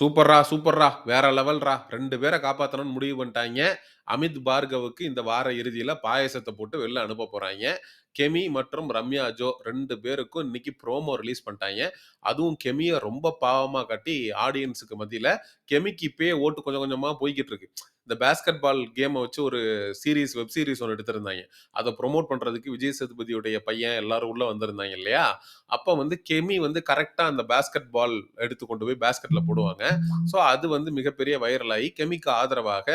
சூப்பர்ரா, சூப்பர்ரா. வேற லெவல்ரா. ரெண்டு பேரை காப்பாற்றணும்னு முடிவு பண்ணிட்டாங்க அமித் பார்கவுக்கு இந்த வார இறுதியில பாயாசத்த போட்டு வெளில அனுப்ப போறாய்ங்க. கெமி மற்றும் ரம்யா ஜோ 2 பேருக்கும் இன்னைக்கு ப்ரோமோ ரிலீஸ் பண்ணிட்டாய்ங்க. அதுவும் கெமிய ரொம்ப பாவமா காட்டி ஆடியன்ஸுக்கு மத்தியில கெமிக்கு இப்பயே ஓட்டு கொஞ்சம் கொஞ்சமா போய்க்கிட்டு இருக்கு. இந்த பாஸ்கெட் பால் கேம வச்சு ஒரு சீரிஸ், வெப் சீரிஸ் ஒண்ணு எடுத்திருந்தாய்ங்க. அத ப்ரமோட் பண்றதுக்கு விஜய் சேதுபதியுடைய பையன் எல்லாரும் உள்ள வந்திருந்தாங்க இல்லையா? அப்ப வந்து கெமி வந்து கரெக்ட்டா அந்த பாஸ்கெட் பால் எடுத்து கொண்டு போய் பாஸ்கெட்ல போடுவாங்க. ஸோ அது வந்து மிகப்பெரிய வைரல் ஆயி கெமிக்கு ஆதரவாக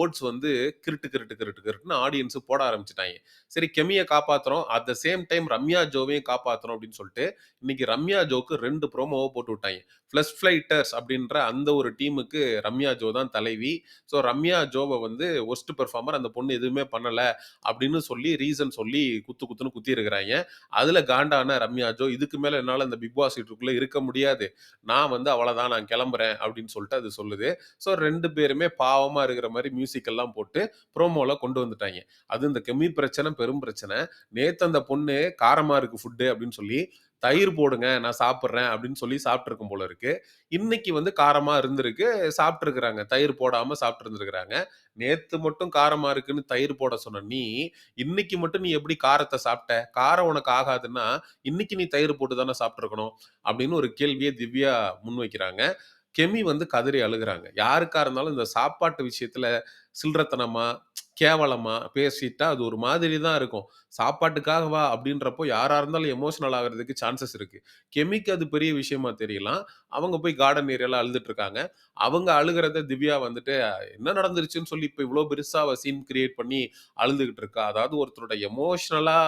ஓட்ஸ் வந்து கிருட்டு, கிருட்டு, கிருட்டு, கிருட்டுன்னு ஆடியன்ஸ் போட ஆரம்பிச்சிட்டாங்க சரி கெமியை காப்பாத்துறோம். At the same time Ramya ஜோவையும் காப்பாத்துறோம் அப்படின்னு சொல்லிட்டு, இன்னைக்கு ரம்யா ஜோக்கு ரெண்டு ப்ரோமோவை போட்டு விட்டாங்க ஃப்ளஷ் ஃப்ளைட்டர்ஸ் அப்படின்ற அந்த ஒரு டீமுக்கு ரம்யா ஜோ தான் தலைவி. ஸோ ரம்யா ஜோவை வந்து ஒஸ்ட் பெர்ஃபார்மர் அந்த பொண்ணு எதுவுமே பண்ணலை அப்படின்னு சொல்லி ரீசன் சொல்லி குத்து குத்துன்னு குத்தியிருக்கிறாய்ங்க. அதுல காண்டான ரம்யா ஜோ இதுக்கு மேல என்னால் அந்த பிக் பாஸ் வீட்டுக்குள்ள இருக்க முடியாது. நான் வந்து அவ்வளோதான் நான் கிளம்புறேன் அப்படின்னு சொல்லிட்டு அது சொல்லுது. ஸோ ரெண்டு பேருமே பாவமாக இருக்கிற மாதிரி மியூசிக் எல்லாம் போட்டு ப்ரோமோல கொண்டு வந்துட்டாங்க அது இந்த கெமி பிரச்சனை பெரும் பிரச்சனை. நேத்து அந்த பொண்ணு காரமா இருக்கு ஃபுட்டு அப்படின்னு சொல்லி, தயிர் போடுங்க நான் சாப்பிட்றேன் அப்படின்னு சொல்லி சாப்பிட்ருக்கும் போல இருக்கு. இன்னைக்கு வந்து காரமா இருந்திருக்கு. சாப்பிட்ருக்குறாங்க தயிர் போடாம சாப்பிட்ருந்துருக்குறாங்க நேத்து மட்டும் காரமா இருக்குன்னு தயிர் போட சொன்ன நீ, இன்னைக்கு மட்டும் நீ எப்படி காரத்தை சாப்பிட்ட? காரம் உனக்கு ஆகாதுன்னா, இன்னைக்கு நீ தயிர் போட்டு தானே சாப்பிட்ருக்கணும் அப்படின்னு ஒரு கேள்வியை திவ்யா முன்வைக்கிறாங்க. கெமி வந்து கதறி அழுகுறாங்க. யாருக்கா இருந்தாலும் இந்த சாப்பாட்டு விஷயத்துல சில்லறத்தனமா, கேவலமா பேசிட்டா அது ஒரு மாதிரி தான் இருக்கும். சாப்பாட்டுக்காக வா அப்படின்றப்போ யாரா இருந்தாலும் எமோஷனல் ஆகுறதுக்கு சான்சஸ் இருக்கு. கெமிக்கு அது பெரிய விஷயமா தெரியலாம். அவங்க போய் கார்டன் ஏரியால அழுதுட்டு இருக்காங்க. அவங்க அழுகிறத திவ்யா வந்துட்டு என்ன நடந்துருச்சுன்னு சொல்லி இப்போ இவ்வளோ பெருசா அவ சீன் கிரியேட் பண்ணி அழுதுகிட்டு இருக்கா. அதாவது ஒருத்தரோட எமோஷனலா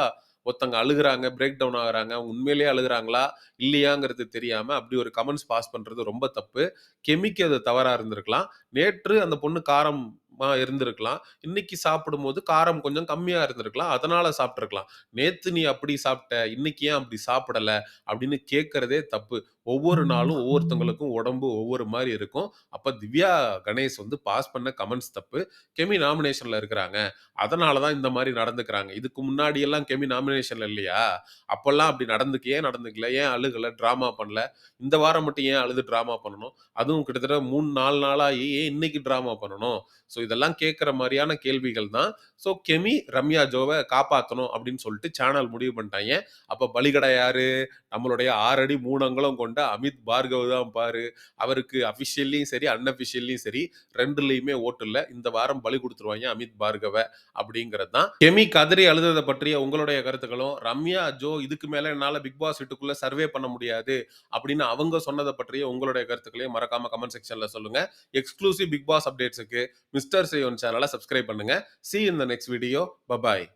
ஒருத்தங்க அழுகுறாங்க, பிரேக் டவுன் ஆகுறாங்க. உண்மையிலேயே அழுகுறாங்களா? இல்லையாங்கிறது தெரியாம அப்படி ஒரு கமெண்ட்ஸ் பாஸ் பண்றது ரொம்ப தப்பு. கெமிக்கு அது தவறா இருந்திருக்கலாம். நேற்று அந்த பொண்ணு காரமா இருந்திருக்கலாம். இன்னைக்கு சாப்பிடும்போது காரம் கொஞ்சம் கம்மியா இருந்திருக்கலாம். அதனால சாப்பிட்டுருக்கலாம். நேத்து நீ அப்படி சாப்பிட்ட, இன்னைக்கு ஏன் அப்படி சாப்பிடல? அப்படின்னு கேட்கறதே தப்பு. ஒவ்வொரு நாளும் ஒவ்வொருத்தவங்களுக்கும் உடம்பு ஒவ்வொரு மாரி இருக்கும். அப்ப திவ்யா கணேஷ் வந்து பாஸ் பண்ண கமெண்ட்ஸ் தப்பு. கெமி நாமினேஷன்ல இருக்கிறாங்க. அதனால தான் இந்த மாரி நடந்துக்கிறாங்க. இதுக்கு முன்னாடி எல்லாம் கெமி நாமினேஷன்ல இல்லையா? அப்பல்லாம் அப்படி நடந்துக்க ஏன் நடந்துக்கல? ஏன் அழுகல? டிராமா பண்ணல? இந்த வாரம் மட்டும் ஏன் அழுது டிராமா பண்ணணும்? அதுவும் கிட்டத்தட்ட 3, 4 நாளாயி ஏன் இன்னைக்கு டிராமா பண்ணணும்? ஸோ இதெல்லாம் கேட்கிற மாரியான கேள்விகள் தான். ஸோ கெமி, ரம்யா ஜோவ காப்பாத்தணும் அப்படின்னு சொல்லிட்டு சேனல் முடிவு பண்ணிட்டாய்ங்க. அப்ப பலிகடா யாரு? நம்மளுடைய 6 அடி 3 அங்குலம் கொண்ட அமித் பார்கவ் தான் பாரு. அவருக்கு அஃபிஷியல்லயும் சரி, அன்அஃபிஷியல்லயும் சரி ரெண்டுலையுமே ஓட்டு இல்ல. இந்த வாரம் பலி கொடுத்துருவாங்க அமித் பார்கவ அப்படிங்கிறது தான். கெமி கதறி அழுததை பற்றிய உங்களுடைய கருத்துக்களும், ரம்யா ஜோ இதுக்கு மேல என்னால பிக் பாஸ் வீட்டுக்குள்ள சர்வே பண்ண முடியாது அப்படின்னு அவங்க சொன்னதை பற்றிய உங்களுடைய கருத்துக்களையும் மறக்காம கமெண்ட் செக்ஷன்ல சொல்லுங்க. எக்ஸ்க்ளூசிவ் பிக் பாஸ் அப்டேட்ஸ்க்கு மிஸ்டர் சேவன் சேனலை சப்ஸ்கிரைப் பண்ணுங்க. சி இந்த in the next video. Bye bye.